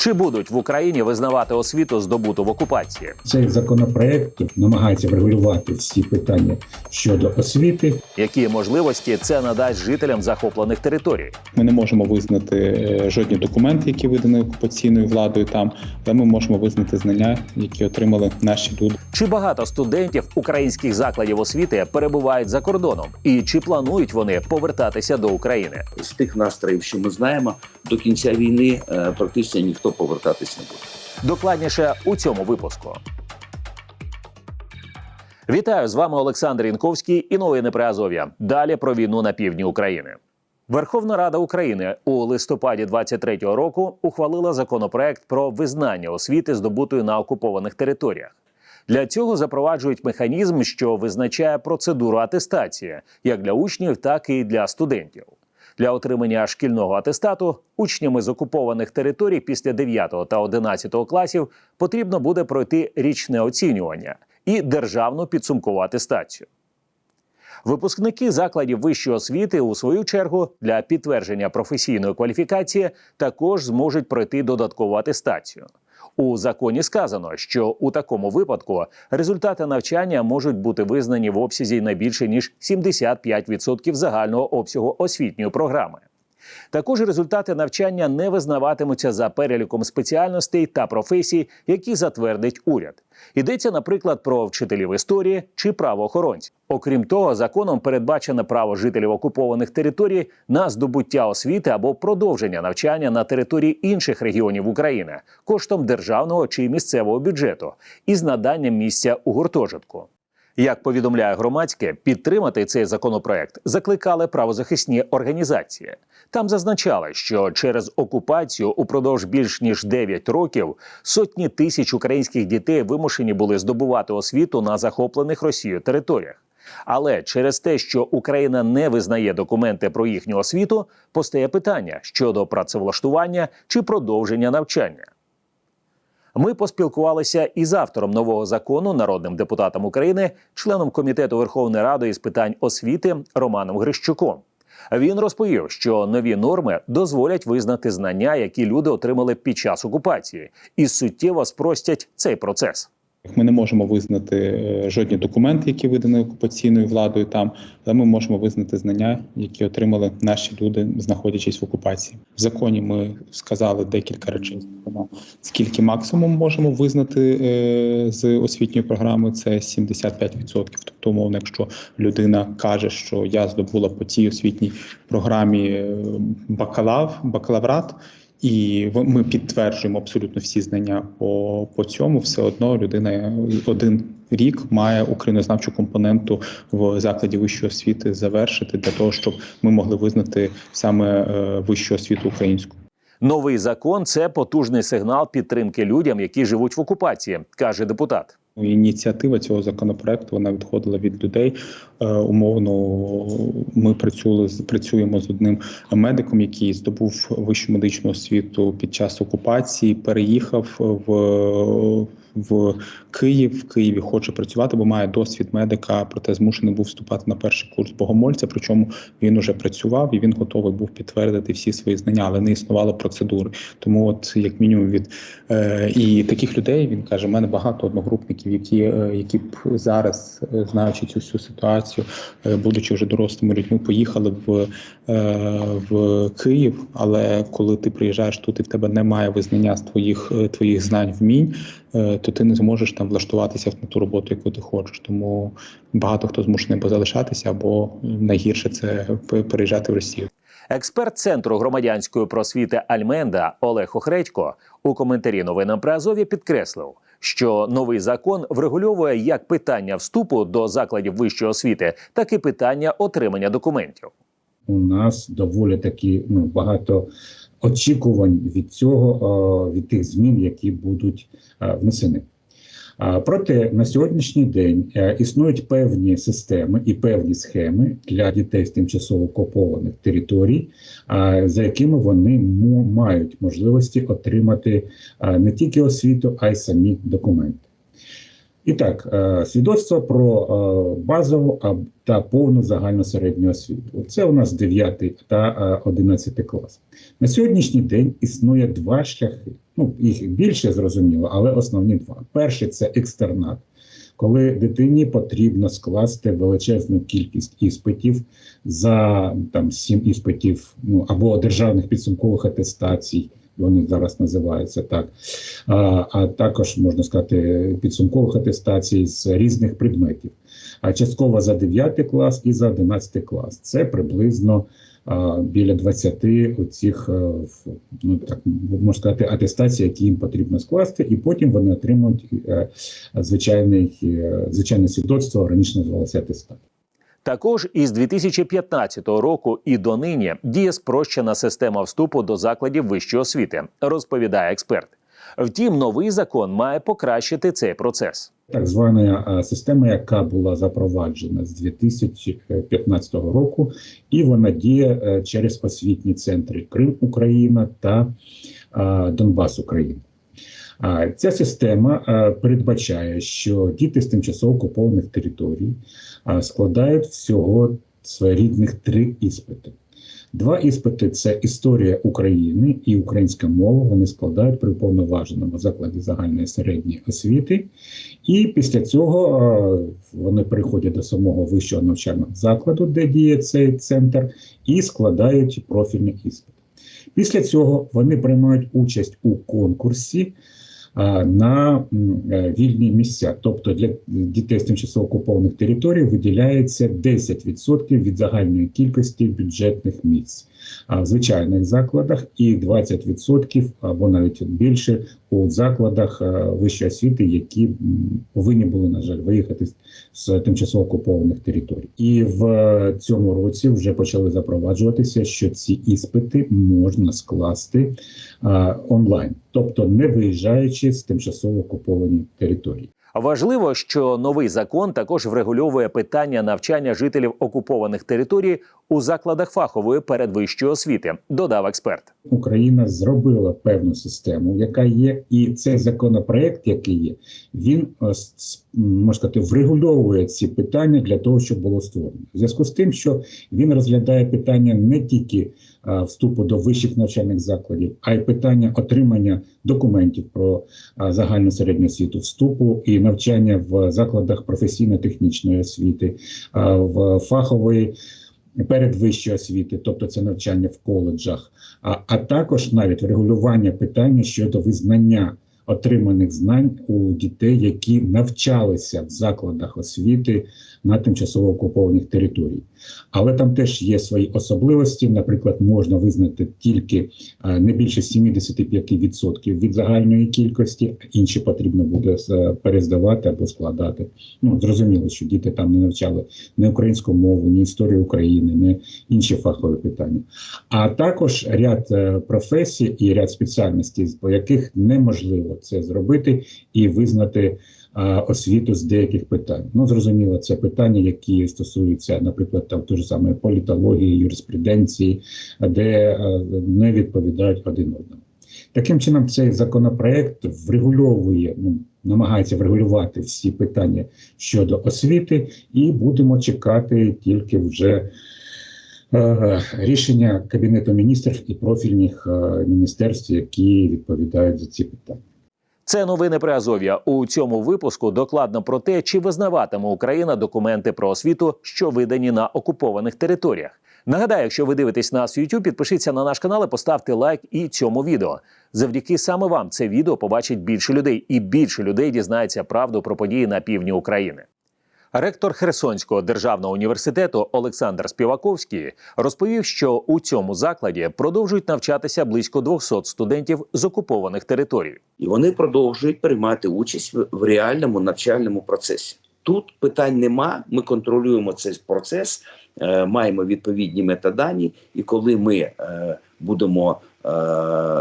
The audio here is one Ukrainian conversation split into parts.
Чи будуть в Україні визнавати освіту здобуту в окупації? Цей законопроект намагається врегулювати всі питання щодо освіти. Які можливості це надасть жителям захоплених територій? Ми не можемо визнати е, жодні документи, які видані окупаційною владою там, але ми можемо визнати знання, які отримали наші люди. Чи багато студентів українських закладів освіти перебувають за кордоном? І чи планують вони повертатися до України? з тих настроїв, що ми знаємо, до кінця війни е, практично ніхто повертатись не буде. Докладніше у цьому випуску. Вітаю з вами Олександр Інковський і новини при Азов'я. Далі про війну на півдні України. Верховна Рада України у листопаді 23-го року ухвалила законопроект про визнання освіти, здобутої на окупованих територіях. Для цього запроваджують механізм, що визначає процедуру атестації як для учнів, так і для студентів. Для отримання шкільного атестату учнями з окупованих територій після 9 та 11 класів потрібно буде пройти річне оцінювання і державну підсумкову атестацію. Випускники закладів вищої освіти, у свою чергу, для підтвердження професійної кваліфікації також зможуть пройти додаткову атестацію. У законі сказано, що у такому випадку результати навчання можуть бути визнані в обсязі не більше ніж 75% загального обсягу освітньої програми. Також результати навчання не визнаватимуться за переліком спеціальностей та професій, які затвердить уряд. Йдеться, наприклад, про вчителів історії чи правоохоронців. Окрім того, законом передбачено право жителів окупованих територій на здобуття освіти або продовження навчання на території інших регіонів України коштом державного чи місцевого бюджету із наданням місця у гуртожитку. Як повідомляє громадське, підтримати цей законопроект закликали правозахисні організації. Там зазначали, що через окупацію упродовж більш ніж 9 років сотні тисяч українських дітей вимушені були здобувати освіту на захоплених Росією територіях. Але через те, що Україна не визнає документи про їхню освіту, постає питання щодо працевлаштування чи продовження навчання. Ми поспілкувалися із автором нового закону, народним депутатом України, членом комітету Верховної Ради із питань освіти Романом Грищуком. Він розповів, що нові норми дозволять визнати знання, які люди отримали під час окупації, і суттєво спростять цей процес. Ми не можемо визнати е, жодні документи, які видані окупаційною владою там, але ми можемо визнати знання, які отримали наші люди, знаходячись в окупації. В законі ми сказали декілька речей. Скільки максимум можемо визнати е, з освітньої програми, це 75%. Тобто, умовно, якщо людина каже, що я здобула по цій освітній програмі е, бакалав, бакалаврат. І ми підтверджуємо абсолютно всі знання по, по цьому. Все одно людина один рік має українознавчу компоненту в закладі вищої освіти завершити для того, щоб ми могли визнати саме е, вищу освіту українську. Новий закон це потужний сигнал підтримки людям, які живуть в окупації, каже депутат. Ініціатива цього законопроекту вона відходила від людей. Е, умовно, ми працювали працюємо з одним медиком, який здобув вищу медичну освіту під час окупації, переїхав в. В Київ в Києві хоче працювати, бо має досвід медика, проте змушений був вступати на перший курс богомольця. Причому він уже працював і він готовий був підтвердити всі свої знання, але не існувало процедури. Тому, от як мінімум, від е, і таких людей він каже: в мене багато одногрупників, які, е, які б зараз, е, знаючи цю всю ситуацію, е, будучи вже дорослими людьми, поїхали в, е, в Київ. Але коли ти приїжджаєш тут і в тебе немає визнання з твоїх е, твоїх знань вмінь, то ти не зможеш там влаштуватися на ту роботу, яку ти хочеш. Тому багато хто змушений або залишатися, або найгірше це переїжджати в Росію. Експерт центру громадянської просвіти Альменда Олег Охредько у коментарі новинам при Азові підкреслив, що новий закон врегульовує як питання вступу до закладів вищої освіти, так і питання отримання документів. У нас доволі таки ну, багато очікувань від цього, е, від тих змін, які будуть е, внесені. Проте на сьогоднішній день е, існують певні системи і певні схеми для дітей з тимчасово окупованих територій, за якими вони мають можливості отримати не тільки освіту, а й самі документи. І так, е, свідоцтво про е, базову та повну загальну середню освіту. Це у нас 9 та е, 11 клас. На сьогоднішній день існує два шляхи, Ну, їх більше зрозуміло, але основні два. Перший це екстернат, коли дитині потрібно скласти величезну кількість іспитів за там сім іспитів, ну або державних підсумкових атестацій. Вони зараз називаються так, а, а також можна сказати підсумкових атестацій з різних предметів. А частково за 9 клас і за 11 клас. Це приблизно а, біля 20 оцих, е, ну так можна сказати, атестацій, які їм потрібно скласти, і потім вони отримують е, звичайний, е, звичайне свідоцтво, раніше називалося атестат. Також із 2015 року і донині діє спрощена система вступу до закладів вищої освіти, розповідає експерт. Втім, новий закон має покращити цей процес. Так звана система, яка була запроваджена з 2015 року, і вона діє е, через освітні центри Крим Україна та Донбас Україна. А ця система а, передбачає, що діти з тимчасово окупованих територій а, складають всього своєрідних три іспити. Два іспити це історія України і українська мова. Вони складають при уповноваженому закладі загальної середньої освіти. І після цього е, вони переходять до самого вищого навчального закладу, де діє цей центр, і складають профільний іспит. Після цього вони приймають участь у конкурсі на е, вільні місця. Тобто для дітей з тимчасово окупованих територій виділяється 10% від загальної кількості бюджетних місць. Звичайних закладах і 20% або навіть більше у закладах вищої освіти, які повинні були, на жаль, виїхати з- з тимчасово окупованих територій. І в е, цьому році вже почали запроваджуватися, що ці іспити можна скласти онлайн, тобто не виїжджаючи з тимчасово окуповані території. Важливо, що новий закон також врегульовує питання навчання жителів окупованих територій у закладах фахової передвищої освіти, додав експерт. Україна зробила певну систему, яка є, і цей законопроект, який є, він е, можна сказати, врегульовує ці питання для того, щоб було створено. В зв'язку з тим, що він розглядає питання не тільки вступу до вищих навчальних закладів, а й питання отримання документів про е, загальну середню освіту, вступу і навчання в закладах професійно-технічної освіти, е, в фахової передвищої освіти, тобто це навчання в коледжах, а, а також навіть врегулювання питання щодо визнання отриманих знань у дітей, які навчалися в закладах освіти на тимчасово окупованих територіях. Але там теж є свої особливості. Наприклад, можна визнати тільки е, не більше 75% від загальної кількості, інші потрібно буде е, перездавати або складати. Ну зрозуміло, що діти там не навчали ні українську мову, ні історію України, ні інші фахові питання. А також ряд е, професій і ряд спеціальностей, по яких неможливо це зробити і визнати освіту з деяких питань. Ну зрозуміло, це питання, які стосуються, наприклад, там ж самої політології, юриспруденції, де е, не відповідають один одному. Таким чином, цей законопроект врегульовує, ну намагається врегулювати всі питання щодо освіти, і будемо чекати тільки вже е, рішення Кабінету міністрів і профільних е, міністерств, які відповідають за ці питання. Це новини при Азов'я. У цьому випуску докладно про те, чи визнаватиме Україна документи про освіту, що видані на окупованих територіях. Нагадаю, якщо ви дивитесь нас в YouTube, підпишіться на наш канал і поставте лайк і цьому відео. Завдяки саме вам це відео побачить більше людей, і більше людей дізнається правду про події на півдні України. Ректор Херсонського державного університету Олександр Співаковський розповів, що у цьому закладі продовжують навчатися близько 200 студентів з окупованих територій. і вони продовжують приймати участь в, реальному навчальному процесі. Тут питань нема. Ми контролюємо цей процес, е, маємо відповідні метадані, і коли ми е, будемо е,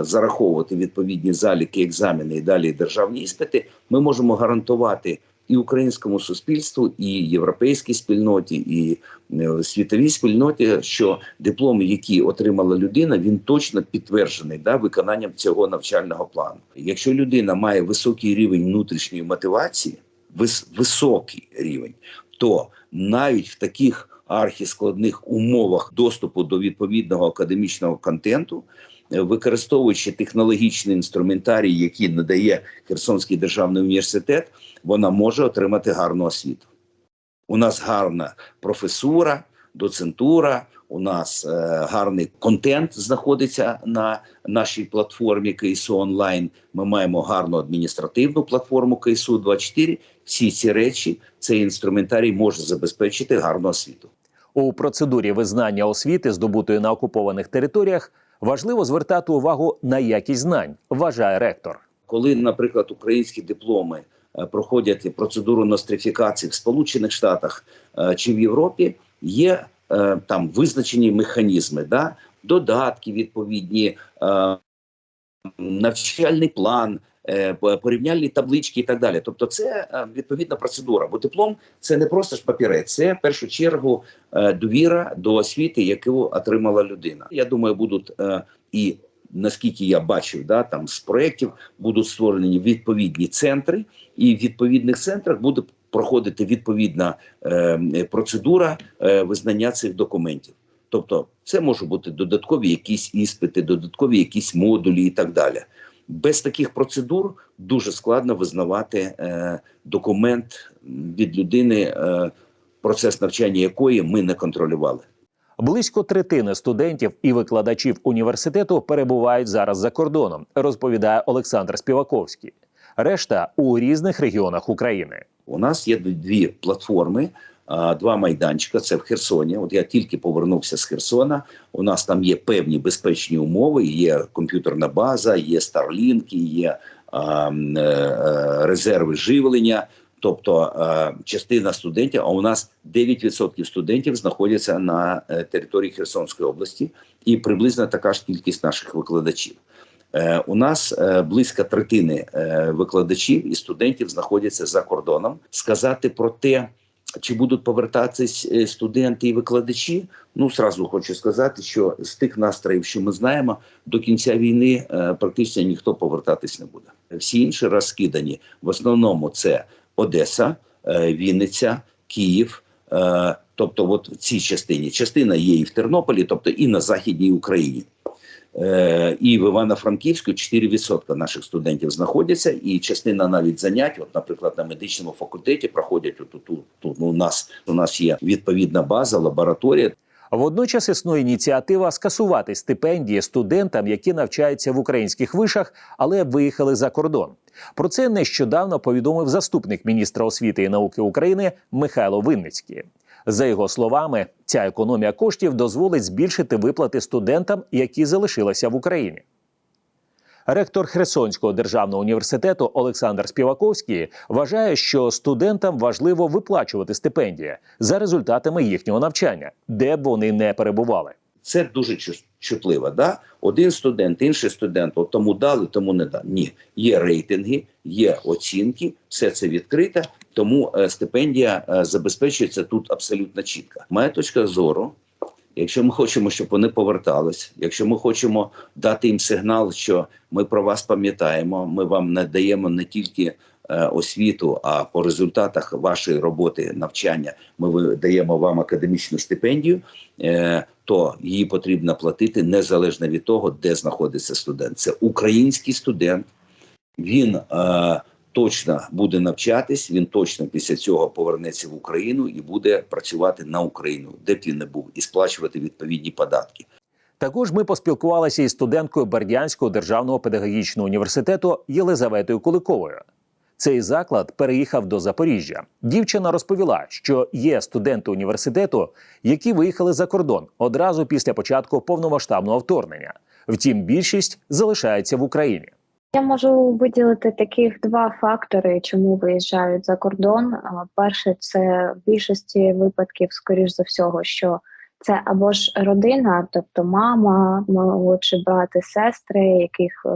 зараховувати відповідні заліки, екзамени і далі державні іспити, ми можемо гарантувати і українському суспільству, і європейській спільноті, і е, світовій спільноті, що диплом, який отримала людина, він точно підтверджений да, виконанням цього навчального плану. Якщо людина має високий рівень внутрішньої мотивації, вис, високий рівень, то навіть в таких архіскладних умовах доступу до відповідного академічного контенту використовуючи технологічний інструментарій, який надає Херсонський державний університет, вона може отримати гарну освіту. У нас гарна професура, доцентура. У нас е, гарний контент знаходиться на нашій платформі КСУ онлайн. Ми маємо гарну адміністративну платформу КСУ 24 Всі ці речі цей інструментарій може забезпечити гарну освіту. У процедурі визнання освіти, здобутої на окупованих територіях, важливо звертати увагу на якість знань, вважає ректор. коли, наприклад, українські дипломи е, проходять процедуру нострифікації в Сполучених Штатах е, чи в Європі, є е, там визначені механізми, да? додатки відповідні, навчальний план. Е, Порівняльні таблички і так далі. Тобто, це е, відповідна процедура. Бо диплом це не просто ж папірець, це в першу чергу е, довіра до освіти, яку отримала людина. Я думаю, будуть і наскільки я бачив, да там з проєктів будуть створені відповідні центри, і в відповідних центрах буде проходити відповідна процедура визнання цих документів. Тобто, це можуть бути додаткові якісь іспити, додаткові якісь модулі і так далі. Без таких процедур дуже складно визнавати е, документ від людини, е, процес навчання якої ми не контролювали. Близько третини студентів і викладачів університету перебувають зараз за кордоном, розповідає Олександр Співаковський. Решта у різних регіонах України. У нас є дві платформи, два майданчика. Це в Херсоні. От я тільки повернувся з Херсона. У нас там є певні безпечні умови. Є комп'ютерна база, є Starlink, є а, е, е, резерви живлення. Тобто частина студентів, а у нас 9% студентів знаходяться на е, території Херсонської області, і приблизно така ж кількість наших викладачів. Е, У нас близько третини викладачів і студентів знаходяться за кордоном. Сказати про те, чи будуть повертатись е, студенти і викладачі, ну зразу хочу сказати, що з тих настроїв, що ми знаємо, до кінця війни е, практично ніхто повертатись не буде. Всі інші розкидані. В основному це Одеса, е, Вінниця, Київ. Тобто, от в цій частині частина є і в Тернополі, тобто і на західній Україні. Е, І в Івано-Франківську 4% наших студентів знаходяться, і частина навіть занять, от, наприклад, на медичному факультеті проходять от, тут, тут ну, у нас у нас є відповідна база, лабораторія. Водночас існує ініціатива скасувати стипендії студентам, які навчаються в українських вишах, але виїхали за кордон. Про це нещодавно повідомив заступник міністра освіти і науки України Михайло Винницький. За його словами, ця економія коштів дозволить збільшити виплати студентам, які залишилися в Україні. Ректор Херсонського державного університету Олександр Співаковський вважає, що студентам важливо виплачувати стипендії за результатами їхнього навчання, де б вони не перебували. Це дуже чу- чутливо. Да? Один студент, інший студент, от тому дали, тому не дали. Ні, є рейтинги, є оцінки, все це відкрите, тому е, стипендія е, забезпечується тут абсолютно чітко. Моя точка зору. Якщо ми хочемо, щоб вони повертались, якщо ми хочемо дати їм сигнал, що ми про вас пам'ятаємо, ми вам надаємо не тільки освіту, а по результатах вашої роботи навчання ми ви- даємо вам академічну стипендію, е, то її потрібно платити незалежно від того, де знаходиться студент. Це український студент. Він е, точно буде навчатись. Він точно після цього повернеться в Україну і буде працювати на Україну, де б він не був, і сплачувати відповідні податки. Також ми поспілкувалися із студенткою Бердянського державного педагогічного університету Єлизаветою Куликовою. Цей заклад переїхав до Запоріжжя. Дівчина розповіла, що є студенти університету, які виїхали за кордон одразу після початку повномасштабного вторгнення. Втім, більшість залишається в Україні. Я можу виділити таких два фактори, чому виїжджають за кордон. Перше, це в більшості випадків, скоріш за всього, що це або ж родина, тобто мама, молодші брати, сестри, яких е,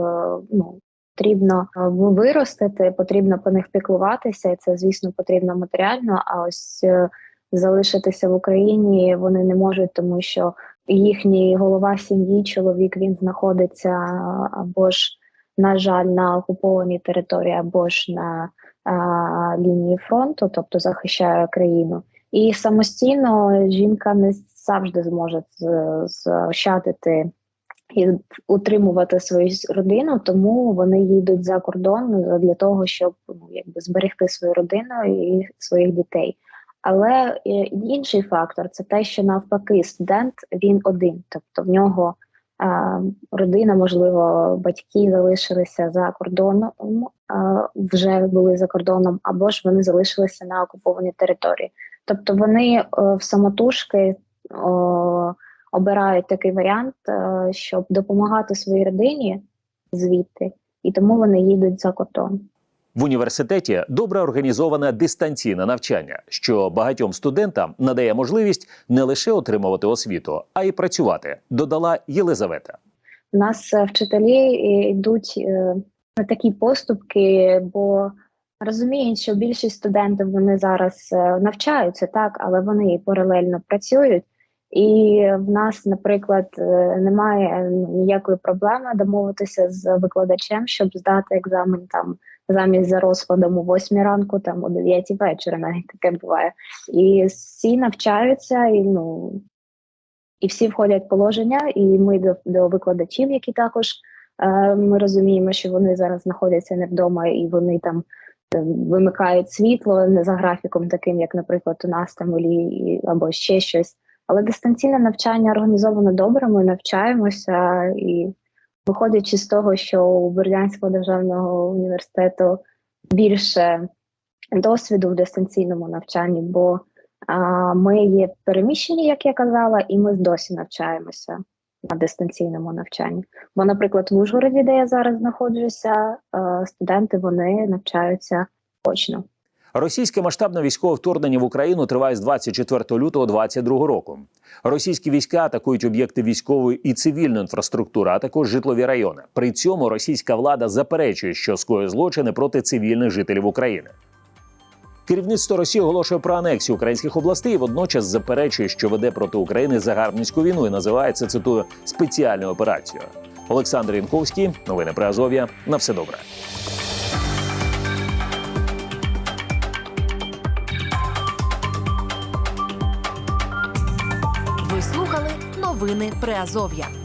ну, потрібно е, виростити, потрібно по них піклуватися, і це, звісно, потрібно матеріально. А ось е, залишитися в Україні вони не можуть, тому що їхній голова сім'ї, чоловік він знаходиться або ж на жаль, на окупованій території або ж на а, лінії фронту, тобто захищає країну. І самостійно жінка не завжди зможе з- заощадити і утримувати свою родину, тому вони їдуть за кордон для того, щоб ну, якби зберегти свою родину і своїх дітей. Але е, інший фактор це те, що навпаки студент він один, тобто в нього а, родина, можливо, батьки залишилися за кордоном, а, вже були за кордоном, або ж вони залишилися на окупованій території. Тобто вони е, в самотужки обирають такий варіант, е, щоб допомагати своїй родині звідти, і тому вони їдуть за кордон. В університеті добре організоване дистанційне навчання, що багатьом студентам надає можливість не лише отримувати освіту, а й працювати. Додала Єлизавета. У нас е, вчителі е, йдуть на такі поступки, бо розуміють, що більшість студентів вони зараз навчаються, так, але вони і паралельно працюють. І в нас, наприклад, е, немає ніякої проблеми домовитися з викладачем, щоб здати екзамен там замість за розкладом о 8 ранку, там о 9 вечора, навіть таке буває. І всі навчаються, і ну і всі входять в положення, і ми до, до викладачів, які також е, ми розуміємо, що вони зараз знаходяться не вдома, і вони там е, вимикають світло не за графіком, таким як, наприклад, у нас там Олі, і- або ще щось. Але дистанційне навчання організовано добре. Ми навчаємося, і виходячи з того, що у Бердянського державного університету більше досвіду в дистанційному навчанні, бо а, ми є переміщені, як я казала, і ми досі навчаємося на дистанційному навчанні. Бо, наприклад, в Ужгороді, де я зараз знаходжуся, студенти вони навчаються очно. Російське масштабне військове вторгнення в Україну триває з 24 лютого 2022 року. Російські війська атакують об'єкти військової і цивільної інфраструктури, а також житлові райони. При цьому російська влада заперечує, що скоює злочини проти цивільних жителів України. Керівництво Росії оголошує про анексію українських областей і водночас заперечує, що веде проти України загарбницьку війну і називає це цитую спеціальною операцією. Олександр Янковський, новини при Азов'я. На все добре. Приазов'я.